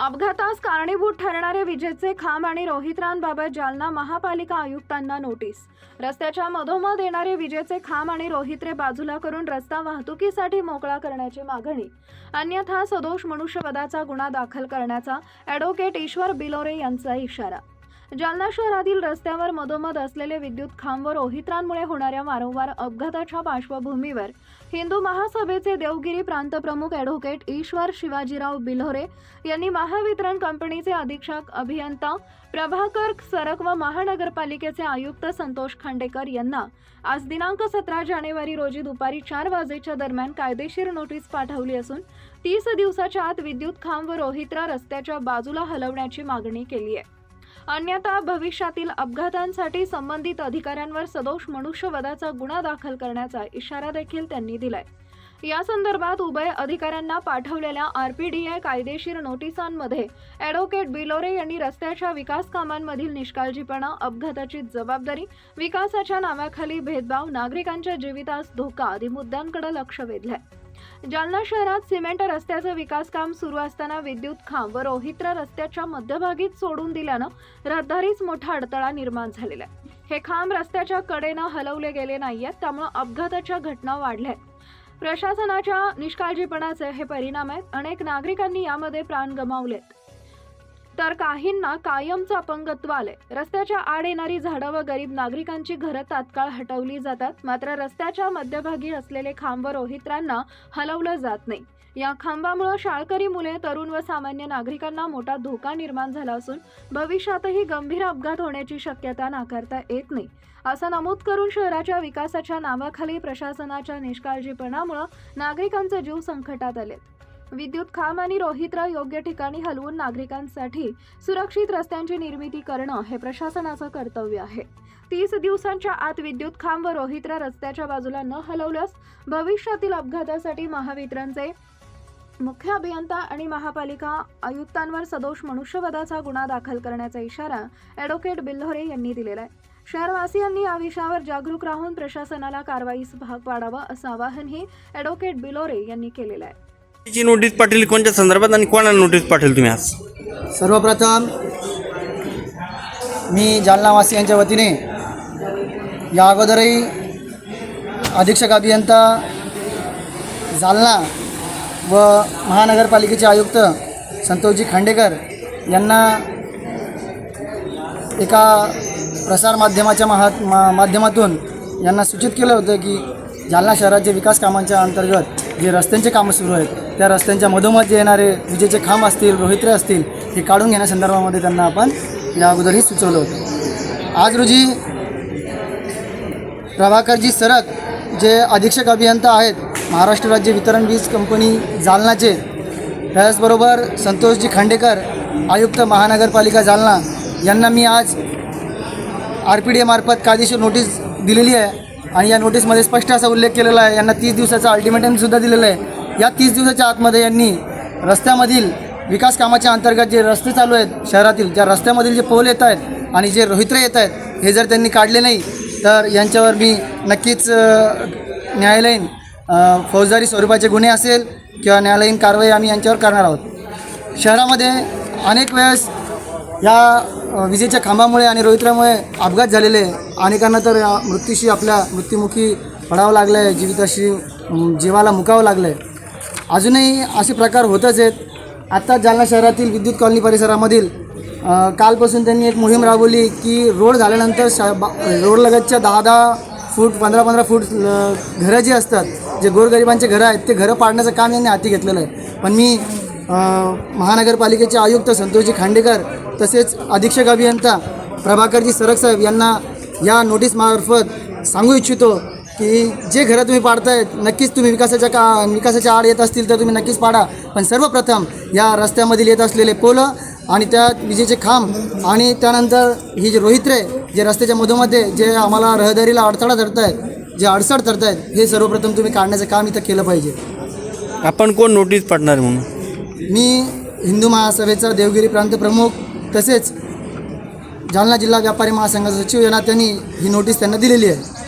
अपघातास कारणीभूत ठरणारे विजेचे खांब आणि रोहित्रांबाबत जालना महापालिका आयुक्तांना नोटीस. रस्त्याच्या मधोमध येणारे विजेचे खांब आणि रोहित्रे बाजूला करून रस्ता वाहतुकीसाठी मोकळा करण्याची मागणी. अन्यथा सदोष मनुष्यवधाचा गुन्हा दाखल करण्याचा ॲडव्होकेट ईश्वर बिलोरे यांचा इशारा. जालना शहरातील रस्त्यावर मधोमध असलेले विद्युत खांब व रोहित्रांमुळे होणाऱ्या वारंवार अपघाताच्या पार्श्वभूमीवर हिंदू महासभेचे देवगिरी प्रांतप्रमुख ॲडव्होकेट ईश्वर शिवाजीराव बिल्होरे यांनी महावितरण कंपनीचे अधीक्षक अभियंता प्रभाकर सरक व महानगरपालिकेचे आयुक्त संतोष खांडेकर यांना आज दिनांक सतरा जानेवारी रोजी दुपारी चार वाजेच्या दरम्यान कायदेशीर नोटीस पाठवली असून तीस दिवसाच्या आत विद्युत खांब व रोहित्रा रस्त्याच्या बाजूला हलवण्याची मागणी केली आहे. अन्यथा भविष्यातील अपघातांसाठी संबंधित अधिकाऱ्यांवर सदोष मनुष्यवधाचा गुन्हा दाखल करण्याचा इशारा देखील त्यांनी दिलाय. या संदर्भात उभय अधिकाऱ्यांना पाठवलेल्या आरपीडीआय कायदेशीर नोटिसांमध्ये ॲडव्होकेट बिलोरे यांनी रस्त्याच्या विकास कामांमधील निष्काळजीपणा अपघाताची जबाबदारी विकासाच्या नावाखाली भेदभाव नागरिकांच्या जीवितास धोका आदी मुद्द्यांकडे लक्ष वेधलंय. जालना शहरात सिमेंट रस्त्याचं विकास काम सुरू असताना विद्युत खांब व रोहित्र रस्त्याच्या मध्यभागीत सोडून दिल्यानं रहदारीच मोठा अडथळा निर्माण झालेला आहे. हे खांब रस्त्याच्या कडेनं हलवले गेले नाहीयेत त्यामुळे अपघाताच्या घटना वाढल्या आहेत. प्रशासनाच्या निष्काळजीपणाचे हे परिणाम आहेत. अनेक नागरिकांनी यामध्ये प्राण गमावलेत. तर काहींना कायमचं अपंगत्व आलंय. रस्त्याच्या आड येणारी झाडं व गरीब नागरिकांची घरं तात्काळ हटवली जातात. मात्र रस्त्याच्या मध्यभागी असलेले खांब रोहित्रांना हलवलं जात नाही. या खांबामुळे शाळकरी मुले तरुण व सामान्य नागरिकांना मोठा धोका निर्माण झाला असून भविष्यातही गंभीर अपघात होण्याची शक्यता नाकारता येत नाही. असं नमूद करून शहराच्या विकासाच्या नावाखाली प्रशासनाच्या निष्काळजीपणामुळे नागरिकांचे जीव संकटात आलेत. विद्युत खांब आणि रोहित्र योग्य ठिकाणी हलवून नागरिकांसाठी सुरक्षित रस्त्यांची निर्मिती करणं हे प्रशासनाचं कर्तव्य आहे. तीस दिवसांच्या आत विद्युत खांब व रोहित्र रस्त्याच्या बाजूला न हलवल्यास भविष्यातील अपघातासाठी महावितरणचे मुख्य अभियंता आणि महापालिका आयुक्तांवर सदोष मनुष्यवधाचा गुन्हा दाखल करण्याचा इशारा ॲडव्होकेट बिल्होरे यांनी दिलेला आहे. शहरवासियांनी या विषयावर जागरूक राहून प्रशासनाला कारवाईस भाग पाडावा असं आवाहनही ॲडव्होकेट बिलोरे यांनी केलेलं आहे. ची नोटीस पाठवली कोणत्या संदर्भात आणि कोणाला नोटीस पाठवली तुम्ही आज? सर्वप्रथम मी जालनावासियांच्या वतीने या अगोदरही अधीक्षक अभियंता जालना व महानगरपालिकेचे आयुक्त संतोषजी खांडेकर यांना एका प्रसारमाध्यमाच्या महा मा माध्यमातून यांना सूचित केलं होतं की जालना शहराचे विकास कामांच्या अंतर्गत जे रस्त्यांचे कामं सुरू आहेत त्या रस्त्यांच्या मधोमध जे येणारे विजेचे खांब असतील रोहित्रे असतील हे काढून घेण्यासंदर्भामध्ये त्यांना आपण या अगोदरही सुचवलं होतं. आज रोजी प्रभाकरजी सरक जे अधीक्षक अभियंता आहेत महाराष्ट्र राज्य वितरण वीज कंपनी जालनाचे त्याचबरोबर संतोषजी खांडेकर आयुक्त महानगरपालिका जालना यांना मी आज आर पी डी एमार्फत कायदेशीर नोटीस दिलेली आहे. आणि या नोटीसमध्ये स्पष्ट असा उल्लेख केलेला आहे यांना तीस दिवसाचा अल्टिमेटमसुद्धा दिलेलं आहे. या तीस दिवसाच्या आतमध्ये यांनी रस्त्यामधील विकास कामाच्या अंतर्गत जे रस्ते चालू आहेत शहरातील ज्या रस्त्यामधील जे पोल येत आहेत आणि जे रोहित्रे येत आहेत हे जर त्यांनी काढले नाही तर यांच्यावर मी नक्कीच न्यायालयीन फौजदारी स्वरूपाचे गुन्हे असेल किंवा न्यायालयीन कारवाई आम्ही यांच्यावर करणार आहोत. शहरामध्ये अनेक वेळेस या विजेच्या खांबामुळे आणि रोहित्रामुळे अपघात झालेले अनेकांना तर या मृत्यूशी आपल्या मृत्युमुखी पडावं लागलं आहे जीविताशी जीवाला मुकावं लागलं आहे अजूनही असे प्रकार होतच आहेत. आत्ता जालना शहरातील विद्युत कॉलनी परिसरामधील कालपासून त्यांनी एक मोहीम राबवली की रोड झाल्यानंतर श बा रोडलगतच्या दहा दहा फूट पंधरा पंधरा फूट घरं जी असतात जे गोरगरिबांचे घरं आहेत ते घरं पाडण्याचं काम यांनी हाती घेतलेलं आहे. पण मी महानगरपालिकेचे आयुक्त संतोषजी खांडेकर तसेच अधीक्षक अभियंता प्रभाकरजी सरक साहेब यांना या नोटीसमार्फत सांगू इच्छितो की जे घरं तुम्ही पाडतायत नक्कीच तुम्ही विकासाच्या का विकासाच्या आड येत असतील तर तुम्ही नक्कीच पाडा. पण सर्वप्रथम या रस्त्यामधील येत असलेले पोलं आणि त्यात विजेचे खांब आणि त्यानंतर ही जे रोहित्रे जे रस्त्याच्या मधोमध्ये जे आम्हाला रहदारीला अडथळा धरत आहेत जे अडसड धरत आहेत हे सर्वप्रथम तुम्ही काढण्याचं काम इथं केलं पाहिजे. आपण कोण नोटीस पाडणार म्हणून? मी हिंदू महासभेचा देवगिरी प्रांत प्रमुख तसेच जालना जिल्हा व्यापारी महासंघाचा सचिव यांना त्यांनी ही नोटीस त्यांना दिलेली आहे.